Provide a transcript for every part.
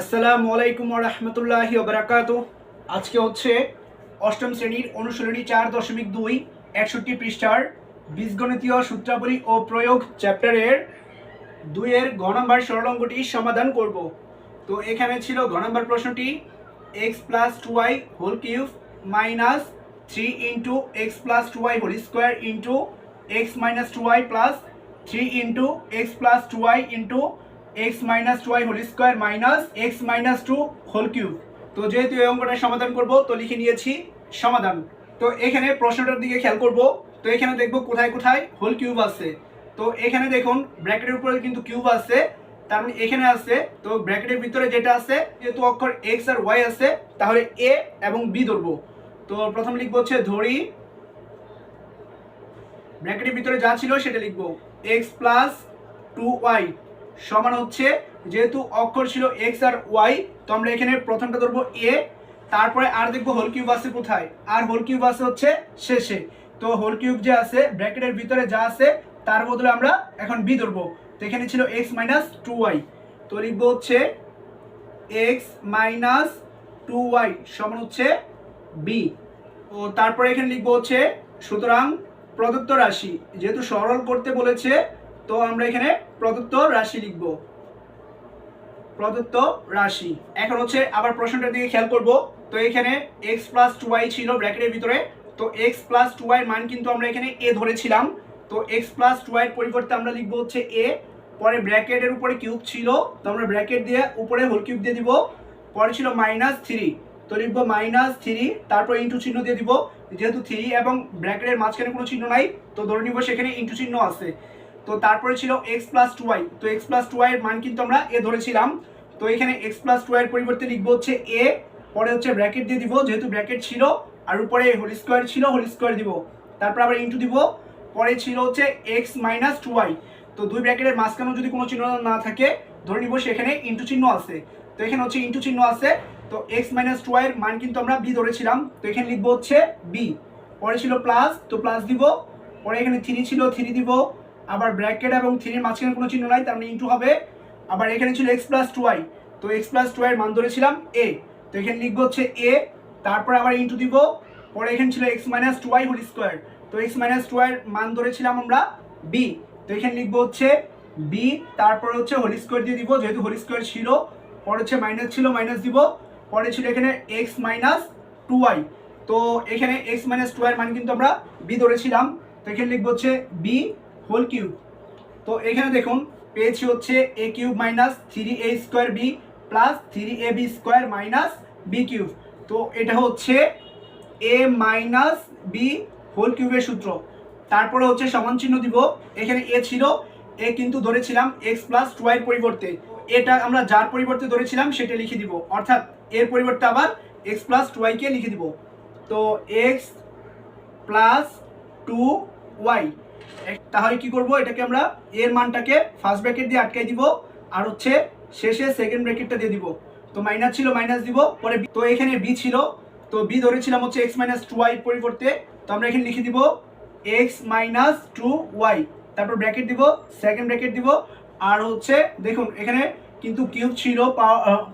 আসসালামু আলাইকুম রহমতুল্লাহি ওবরাকাত আজকে হচ্ছে অষ্টম শ্রেণির অনুশীলনী চার দশমিক দুই, একষট্টি পৃষ্ঠার বীজগণিতীয় সূত্রাবলী ও প্রয়োগ চ্যাপ্টারের দুইয়ের গ নম্বর সরলঙ্গটি সমাধান করব। তো এখানে ছিল গ নম্বর প্রশ্নটি x plus two y whole cube minus three into x plus two y whole square into x minus two y plus three into x plus two y into x minus two y whole square minus x minus two whole cube তো যেহেতু এই অঙ্কটা সমাধান করব, তো লিখে নিয়েছি সমাধান। তো এখানে প্রশ্নটার দিকে খেয়াল করব। তো এখানে দেখব কোথায় কোথায় হোল কিউব আছে। তো এখানে দেখুন, ব্র্যাকেটের উপরে কিন্তু কিউব আছে। তার মানে এখানে আছে। তো ব্র্যাকেটের ভিতরে যেটা আছে, যেহেতু অক্ষর এক্স আর ওয়াই আছে, তাহলে এ এবং বি ধরবো। তো প্রথম লিখব হচ্ছে ধরি। ব্র্যাকেটের ভিতরে যা ছিল সেটা লিখব। এক্স প্লাস টু ওয়াই সমান হচ্ছে যেহেতু অক্ষর ছিল এক্স আর ওয়াই তো আমরা এখানে প্রথমটা ধরবো এ তারপরে আর দেখব হোল কিউব আছে কোথায়? আর হোল কিউব আছে হচ্ছে শেষে। তো হোল কিউব যে আছে ব্র্যাকেটের ভিতরে যা আছে, তার বদলে আমরা এখন বি ধরবো। তো এখানে ছিল এক্স মাইনাস টু ওয়াই তো লিখব হচ্ছে এক্স মাইনাস টু ওয়াই সমান হচ্ছে বি ও তারপরে এখানে লিখব হচ্ছে, সুতরাং প্রদত্ত রাশি, যেহেতু সরল করতে বলেছে তো আমরা এখানে প্রদত্ত রাশি লিখব। প্রদত্ত রাশি। এখন হচ্ছে আবার প্রশ্নটার দিকে খেয়াল করব। তো এখানে এক্স প্লাস টু ওয়াই ছিল ব্র্যাকেটের ভিতরে। তো এক্স প্লাস টু ওয়াই মান কিন্তু আমরা এখানে এ ধরেছিলাম। তো এক্স প্লাস টু ওয়াইয়ের পরিবর্তে আমরা লিখব হচ্ছে এ পরে ব্র্যাকেটের উপরে কিউব ছিল। তো আমরা ব্র্যাকেট দিয়ে উপরে হোল কিউব দিয়ে দিব। পরে ছিল মাইনাস থ্রি তো লিখব মাইনাস থ্রি তারপর ইন্টু চিহ্ন দিয়ে দিব। যেহেতু থ্রি এবং ব্র্যাকেটের মাঝখানে কোনো চিহ্ন নাই, তো ধরে নিব সেখানে ইন্টু চিহ্ন আছে। তো তারপরে ছিল এক্স প্লাস টু ওয়াই তো এক্স প্লাস টু ওয়াইয়ের মান কিন্তু আমরা এ ধরেছিলাম। তো এখানে এক্স প্লাস টু ওয়াইয়ের পরিবর্তে লিখব হচ্ছে এ পরে হচ্ছে ব্র্যাকেট দিয়ে দিব, যেহেতু ব্র্যাকেট ছিল, আর উপরে হোল স্কোয়ার ছিল হোল স্কোয়ার দিব। তারপর আবার ইন্টু দিব, পরে ছিল হচ্ছে এক্স মাইনাস টু ওয়াই তো দুই ব্র্যাকেটের মাঝখানেও যদি কোনো চিহ্ন না থাকে, ধরে নিব সেখানে ইন্টু চিহ্ন আছে। তো এখানে হচ্ছে ইন্টু চিহ্ন আছে, তো এক্স মাইনাস টু ওয়াইয়ের মান কিন্তু আমরা বি ধরেছিলাম, তো এখানে লিখব হচ্ছে বি পরে ছিল প্লাস তো প্লাস দিব, পরে এখানে থ্রি ছিল থ্রি দিব আবার ব্র্যাকেট এবং থ্রির মাঝখানে কোনো চিহ্ন নাই, তার মানে ইন্টু হবে। আবার এখানে ছিল এক্স প্লাস টু ওয়াই তো এক্স প্লাস টু ওয়াইয়ের মান ধরেছিলাম এ তো এখানে লিখব হচ্ছে এ তারপরে আবার ইন্টু দিব, পরে এখানে ছিল x minus two y whole square তো এক্স মাইনাস টু ওয়াইয়ের মান ধরেছিলাম আমরা বি তো এখানে লিখব হচ্ছে বি তারপরে হচ্ছে হোল স্কোয়ার দিয়ে দিব, যেহেতু হোল স্কোয়ার ছিল, পরে হচ্ছে মাইনাস ছিল মাইনাস দিব, পরে ছিল এখানে এক্স মাইনাস টু ওয়াই তো এখানে এক্স মাইনাস টু এর মান কিন্তু আমরা বি ধরেছিলাম, তো এখানে লিখব হচ্ছে বি হোল কিউব তো এখানে দেখুন, পেয়েছি হচ্ছে a cube minus three a square b plus three a b square minus b cube তো এটা হচ্ছে এ মাইনাস বি হোল কিউবের সূত্র। তারপরে হচ্ছে সমান চিহ্ন দিব। এখানে এ ছিল এ কিন্তু ধরেছিলাম এক্স প্লাস টু এর পরিবর্তে। এটা আমরা যার পরিবর্তে ধরেছিলাম সেটা লিখে দিব। অর্থাৎ এর পরিবর্তে আবার এক্স প্লাস টু কে লিখে দিব। তো এক্স প্লাস টু ওয়াই তাহলে কি করব? এটাকে আমরা এর মানটাকে ফার্স্ট ব্র্যাকেট দিয়ে আটকাই দিব, আর হচ্ছে শেষে সেকেন্ড ব্র্যাকেটটা দিয়ে দিব। তো মাইনাস ছিল মাইনাস দিব, পরে তো এখানে বি ছিল, তো বি ধরেছিলাম হচ্ছে এক্স মাইনাস টু ওয়াই পরিবর্তে। তো আমরা এখানে লিখে দিব এক্স মাইনাস টু ওয়াই তারপর ব্র্যাকেট দিব সেকেন্ড ব্র্যাকেট দিব, আর হচ্ছে দেখুন, এখানে কিন্তু কিউব ছিল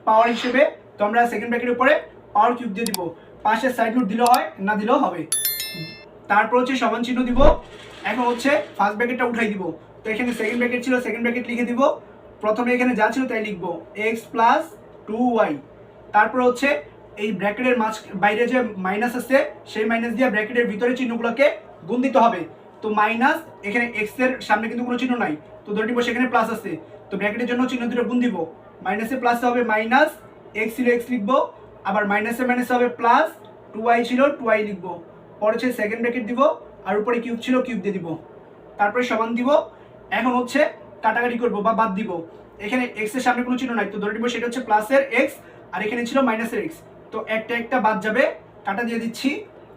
পাওয়ার হিসেবে। তো আমরা সেকেন্ড ব্র্যাকেটের উপরে পাওয়ার কিউব দিয়ে দিব। পাশের সাইড নোট দিলেও হয়, না দিলেও হবে। তারপর হচ্ছে সমান চিহ্ন দিব। এখন হচ্ছে ফার্স্ট ব্র্যাকেটটা উঠাই দিব। তো এখানে সেকেন্ড ব্র্যাকেট ছিল সেকেন্ড ব্র্যাকেট লিখে দিব। প্রথমে এখানে যা ছিল তাই লিখব। এক্স প্লাস টু ওয়াই তারপর হচ্ছে এই ব্র্যাকেটের মাঝ, বাইরে যে মাইনাস আছে, সেই মাইনাস দিয়ে ব্র্যাকেটের ভিতরে চিহ্নগুলোকে গুণ দিতে হবে। তো মাইনাস এখানে এক্সের সামনে কিন্তু কোনো চিহ্ন নাই। তো ধরে নিব সেখানে প্লাস আছে। তো ব্র্যাকেটের জন্য চিহ্ন দুটো গুণ দিব। মাইনাসে প্লাস হবে মাইনাস এক্স ছিল এক্স লিখব। আবার মাইনাসে মাইনাস হবে প্লাস টু ওয়াই ছিল টু ওয়াই লিখব। পরে হচ্ছে সেকেন্ড ব্র্যাকেট দিব, আর উপরে কিউব ছিল কিউব দিয়ে দিব। তারপরে সমান দিব, এখন হচ্ছে কাটাকাটি করব বা বাদ দিব। এখানে এক্সের সামনে কোনো চিহ্ন নাই, তো ধরে নিব সেটা হচ্ছে প্লাসের এক্স আর এখানে ছিল মাইনাসের এক্স তো একটা একটা বাদ যাবে, কাটা দিয়ে দিচ্ছি।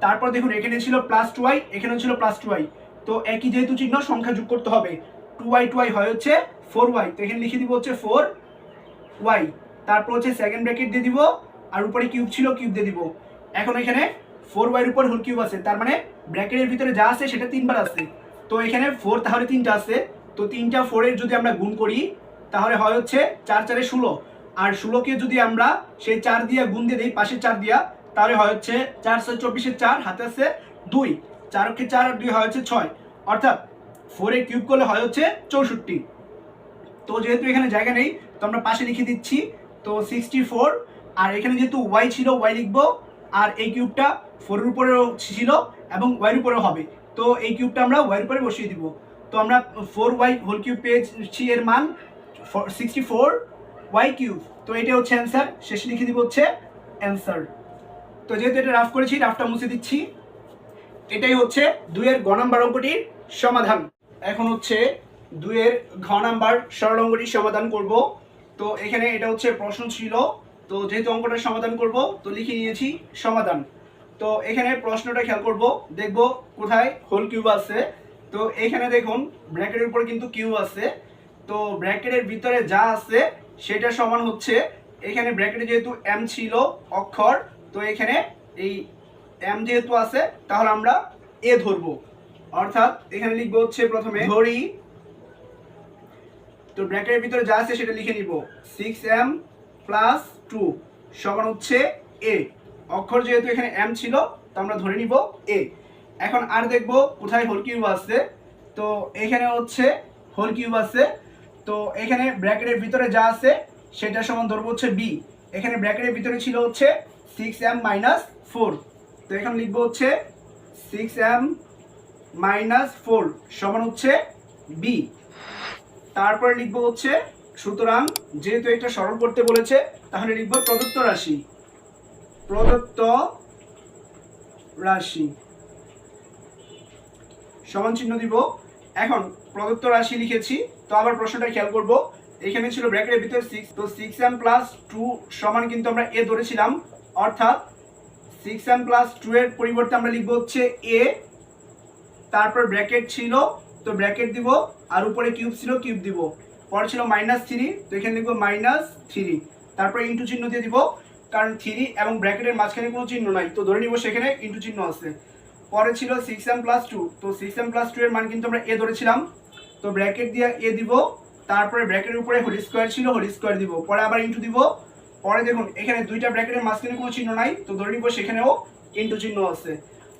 তারপর দেখুন, এখানে ছিল প্লাস টু ওয়াই এখানেও ছিল প্লাস টু ওয়াই তো একই যেহেতু চিহ্ন, সংখ্যা যোগ করতে হবে। টু ওয়াই টু ওয়াই হয় হচ্ছে ফোর ওয়াই তো এখানে লিখে দিব হচ্ছে ফোর ওয়াই তারপর হচ্ছে সেকেন্ড ব্র্যাকেট দিয়ে দিব, আর উপরে কিউব ছিল কিউব দিয়ে দিব। এখন এখানে ফোর ওয়াইয়ের উপর হোল কিউব আছে। তার মানে ব্র্যাকেটের ভিতরে যা আছে সেটা তিনবার আছে তো এখানে ফোর তাহলে তিনটা আছে তো তিনটা ফোরের যদি আমরা গুণ করি, তাহলে হয় হচ্ছে চার চারে ষোলো। আর ষোলোকে যদি আমরা সেই চার দিয়ে গুণ দিয়ে দিই পাশে চার দিয়া, তাহলে হয় হচ্ছে চারশো চব্বিশের চার, হাতে আছে দুই। চারকে চার আর দুই হয় হচ্ছে ছয়। অর্থাৎ ফোরে কিউব করলে হয় হচ্ছে চৌষট্টি। তো যেহেতু এখানে জায়গা নেই, তো আমরা পাশে লিখে দিচ্ছি। তো সিক্সটি ফোর আর এখানে যেহেতু ওয়াই ছিল ওয়াই লিখব আর এই কিউবটা ফোরের উপরেও ছিল এবং ওয়াইয়ের উপরেও হবে। তো এই কিউবটা আমরা ওয়াইয়ের উপরে বসিয়ে দিব। তো আমরা ফোর ওয়াই হোল কিউব পেয়েছি এর মান সিক্সটি ফোর ওয়াই কিউব তো এটা হচ্ছে অ্যান্সার শেষে লিখে দিব হচ্ছে অ্যান্সার তো যেহেতু এটা রাফ করেছি রাফটা মুছে দিচ্ছি। এটাই হচ্ছে দুইয়ের গ নাম্বার অঙ্কটির সমাধান। এখন হচ্ছে দুইয়ের ঘ নাম্বার সরল অঙ্কটির সমাধান করব। তো এখানে এটা হচ্ছে প্রশ্ন ছিল তো যেহেতু অঙ্কটার সমাধান করব, তো লিখে নিয়েছি সমাধান। তো এখানে প্রশ্নটা খেয়াল করব, দেখব কোথায় হোল কিউব আছে। তো এখানে দেখুন, ব্র্যাকেটের উপরে কিন্তু কিউব আছে। তো ব্র্যাকেটের ভিতরে যা আছে, সেটা সমান হচ্ছে, এখানে ব্র্যাকেটে যেহেতু এম ছিল অক্ষর, তো এখানে এই এম যেহেতু আছে, তাহলে আমরা এ ধরবো। অর্থাৎ এখানে লিখব হচ্ছে প্রথমে ধরি। তো ব্র্যাকেটের ভিতরে যা আছে, সেটা লিখে নিব। সিক্স এম প্লাস টু সমান হচ্ছে এ অক্ষর যেহেতু এখানে এম ছিল, তো আমরা ধরে নিব এ এখন আর দেখব কোথায় হোল কিউব আছে। তো এখানে হচ্ছে হোল কিউব আছে। তো এখানে ব্র্যাকেটের ভিতরে যা আছে, সেটা সমান ধরবো হচ্ছে বি এখানে ব্র্যাকেটের ভিতরে ছিল হচ্ছে সিক্স এম মাইনাস ফোর তো এখানে লিখব হচ্ছে সিক্স এম মাইনাস ফোর সমান হচ্ছে বি তারপরে লিখব হচ্ছে সুতরাং যেহেতু এটা সরল করতে বলেছে, তাহলে লিখব প্রদত্ত রাশি। প্রদত্ত রাশি। সমান চিহ্ন দিব। এখন প্রদত্ত রাশি লিখেছি, তো আবার প্রশ্নটা খেয়াল করব। এখানে ছিল ব্র্যাকেটের ভিতরে সিক্স তো সিক্স এম প্লাস টু সমান কিন্তু আমরা এ ধরেছিলাম। অর্থাৎ সিক্স এম প্লাস টু এর পরিবর্তে আমরা লিখব হচ্ছে এ তারপর ব্র্যাকেট ছিল, তো ব্র্যাকেট দিব, আর উপরে কিউব ছিল কিউব দিব। পরে ছিল মাইনাস থ্রি তো এখানে লিখব মাইনাস থ্রি তারপরে ইন্টু চিহ্ন দিয়ে দিব, কারণ থ্রি এবং ব্র্যাকেটের মাঝখানে কোনো চিহ্ন নাই। তো ধরে নিব সেখানে ইন্টু চিহ্ন আছে। পরে ছিল সিক্স এম প্লাস টু তো সিক্স এম প্লাস টু এর মান কিন্তু আমরা এ ধরেছিলাম। তো ব্র্যাকেট দিয়ে এ দিব, তারপরে ব্র্যাকেটের উপরে হোল স্কোয়ার ছিল হোল স্কোয়ার দিব। পরে আবার ইন্টু দিব। পরে দেখুন, এখানে দুইটা ব্র্যাকেটের মাঝখানে কোনো চিহ্ন নাই। তো ধরে নিব সেখানেও ইন্টু চিহ্ন আছে।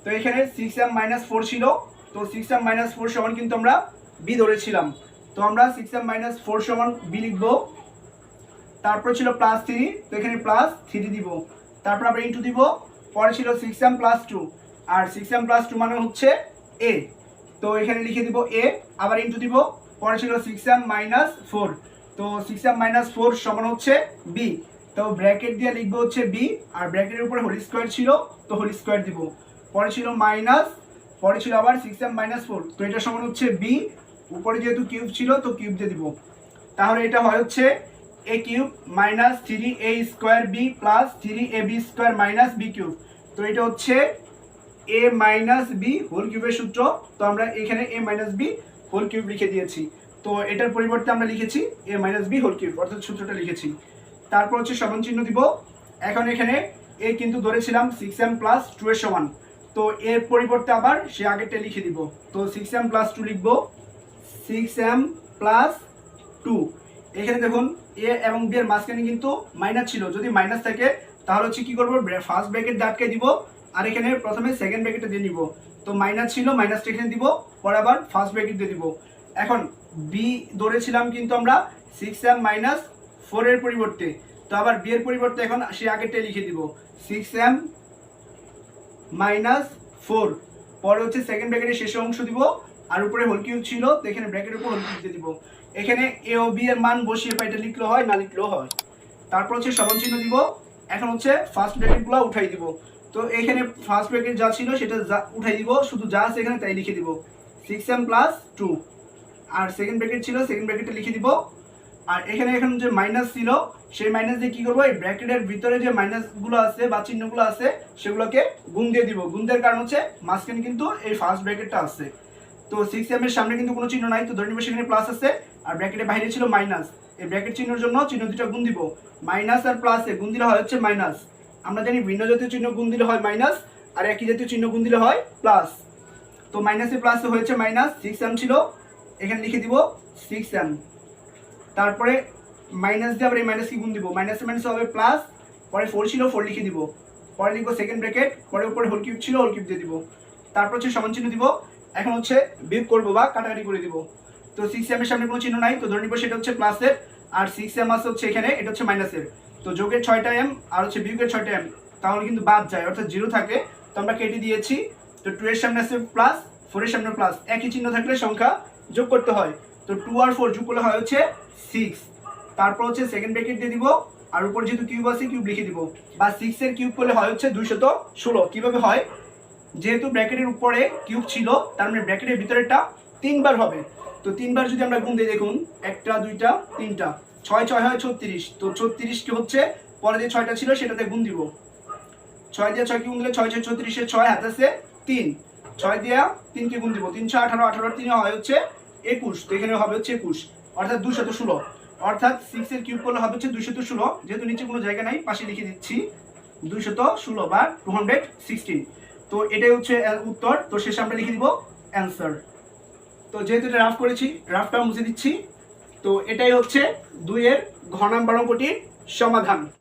তো এখানে সিক্স এম মাইনাস ফোর ছিল। তো সিক্স এম মাইনাস ফোর সমান কিন্তু আমরা বি ধরেছিলাম। তো আমরা সিক্স এম মাইনাস ফোর সমান বি লিখব। তারপর ছিল প্লাস থ্রি তো এখানে প্লাস থ্রি দিব। তারপর আবার ইন্টু দিব। পরে ছিল সিক্স এম প্লাস টু আর সিক্স এম প্লাস টু মানে হচ্ছে এ তো এখানে লিখে দিব এ আবার ইন্টু দিব। পরে ছিল সিক্স এম মাইনাস ফোর তো সিক্স এম মাইনাস ফোর সমান হচ্ছে বি তো ব্র্যাকেট দিয়ে লিখব হচ্ছে বি আর ব্র্যাকেটের উপরে হোল স্কোয়ার ছিল, তো হোল স্কোয়ার দিব। পরে ছিল মাইনাস পরে ছিল আবার সিক্স এম মাইনাস ফোর তো এটা সমান হচ্ছে বি উপরে যেহেতু কিউব ছিল, তো কিউব দিয়ে দিব। তাহলে এটা হয় হচ্ছে a cube minus three a square b plus three a b square minus b cube. তো এটা হচ্ছে এ মাইনাস বি হোল কিউবের সূত্র। তো আমরা এখানে a minus b whole cube লিখে দিয়েছি। তো এটার পরিবর্তে আমরা লিখেছি a minus b whole cube অর্থাৎ সূত্রটা লিখেছি। তারপর হচ্ছে সমান চিহ্ন দিব। এখন এখানে এ কিন্তু ধরেছিলাম সিক্স এম প্লাস টু এর সমান। তো এর পরিবর্তে আবার সে আগেরটা লিখে দিব। তো সিক্স এম প্লাস টু লিখব। সিক্স এম প্লাস টু এখানে দেখুন এ এবং বি এর মাঝখানে কিন্তু মাইনাস ছিল। যদি মাইনাস থাকে, তাহলে হচ্ছে কি করব? ফার্স্ট ব্র্যাকেট দাঁতকে দিব, আর এখানে প্রথমে সেকেন্ড ব্র্যাকেটটা দিয়ে নিব। তো মাইনাস ছিল মাইনাসটা এখানে দিব, পরে আবার ফার্স্ট ব্র্যাকেট দিয়ে দিব। এখন বি ধরেছিলাম কিন্তু আমরা সিক্স এম মাইনাস ফোরের পরিবর্তে। তো আবার বি এর পরিবর্তে এখন সে আগেরটাই লিখে দিব। সিক্স এম মাইনাস ফোর পরে হচ্ছে সেকেন্ড ব্র্যাকেটের শেষ অংশ দিব আর উপরে হোল কিউব ছিল, তো এখানে ব্র্যাকেটের উপর হোল কিউব দিয়ে দিব। এখানে এ ও বি এর মান বসিয়ে পাই এটা লিখলেও হয়, না লিখলেও হয়। তারপর হচ্ছে সমান চিহ্ন দিব। এখন হচ্ছে ফার্স্ট ব্র্যাকেটগুলো উঠাই দিব। তো এখানে ফার্স্ট ব্র্যাকেট যা ছিল সেটা উঠাই দিব, শুধু যা আছে এখানে তাই লিখে দিব। সিক্স এম প্লাস টু আর সেকেন্ড ব্র্যাকেট ছিল সেকেন্ড ব্র্যাকেটটা লিখে দিব। আর এখানে এখন যে মাইনাস ছিল, সেই মাইনাস দিয়ে কি করব? এই ব্র্যাকেটের ভিতরে যে মাইনাসগুলো আছে বা চিহ্নগুলো আছে, সেগুলোকে গুণ দিয়ে দিব। গুণ দেওয়ার কারণ হচ্ছে মাঝখানে কিন্তু এই ফার্স্ট ব্র্যাকেটটা আছে। তো সিক্স এম এর সামনে কিন্তু কোনো চিহ্ন নাই। তো ধরে নিব সেখানে প্লাস আছে, আর ব্র্যাকেটের বাইরে ছিল মাইনাস এই ব্র্যাকেট চিহ্নের জন্য চিহ্ন দুটো গুণ দিব। মাইনাস আর প্লাসে গুণ দিলে হয় হচ্ছে মাইনাস আমরা জানি ভিন্ন জাতীয় চিহ্ন গুণ দিলে হয় মাইনাস আর একই জাতীয় চিহ্ন গুণ দিলে হয় প্লাস তো মাইনাসে প্লাসে হয়েছে মাইনাস সিক্স এম ছিল। এখানে লিখে দিব সিক্স এম তারপরে মাইনাস দিয়ে আবার এই মাইনাস কি গুণ দিব। মাইনাস মাইনাস হবে প্লাস পরে ফোর ছিল ফোর লিখে দিব। পরে লিখব সেকেন্ড ব্র্যাকেট পরে উপরে হোল কিউব ছিল হোল কিউব দিয়ে দিব। তারপর হচ্ছে সমান চিহ্ন দিব। এখন হচ্ছে বিয়োগ করব বা কাটাকাটি করে দিব। তো সিক্স এর সামনে কোনো চিহ্ন নাই, তো ধরে নিবো সেটা হচ্ছে প্লাসের আর সিক্স এম আছে হচ্ছে এখানে, এটা হচ্ছে মাইনাসের তো যোগের ছয়টা এম আর হচ্ছে বিয়োগের ছয়টা এম তাহলে কিন্তু বাদ যায়, অর্থাৎ জিরো থাকে। তো আমরা কেটে দিয়েছি, তো টু এর সামনে আছে প্লাস ফোরের সামনে প্লাস একই চিহ্ন থাকলে সংখ্যা যোগ করতে হয়। তো টু আর ফোর যোগ করলে হয় হচ্ছে সিক্স তারপর হচ্ছে সেকেন্ড ব্র্যাকেট দিয়ে দিব, আর উপর যেহেতু কিউব আছে কিউব লিখে দিব। বা সিক্স এর কিউব করলে হয় হচ্ছে দুইশত ষোলো। কীভাবে হয়? যেহেতু ব্র্যাকেটের উপরে কিউব ছিল, তার মানে ব্র্যাকেটের ভিতরেরটা তিনবার হবে। তো তিনবার যদি আমরা গুণ দিই, দেখুন, একটা, দুইটা, তিনটা। ছয় ছয় হয় ছত্রিশ। তো ছত্রিশকে হচ্ছে, পরে যে ছয়টা ছিল, সেটাতে গুণ দিব। ছয় দিয়ে ছয় কি গুণ দিলে ছয় ছয় ছত্রিশের ছয়, হাতে আছে তিন। ছয় দিয়া তিনকে গুণ দিব। তিনশো আঠারো আঠারো, তিনে হয় হচ্ছে একুশ। তো এখানে হবে হচ্ছে একুশ। অর্থাৎ দুশত ষোলো। অর্থাৎ সিক্সের কিউব করলে হবে হচ্ছে দুশত ষোলো। যেহেতু নিচে কোনো জায়গা নাই, পাশে লিখে দিচ্ছি দুশত ষোলো বা টু হান্ড্রেড সিক্সটিন তো এটাই হচ্ছে উত্তর। তো শেষে আমরা লিখে দিব অ্যান্সার তো যেহেতু এটা রাফ করেছি রাফটা মুছে দিচ্ছি তো এটাই হচ্ছে দুইয়ের ঘ নাম্বার অঙ্কটির সমাধান।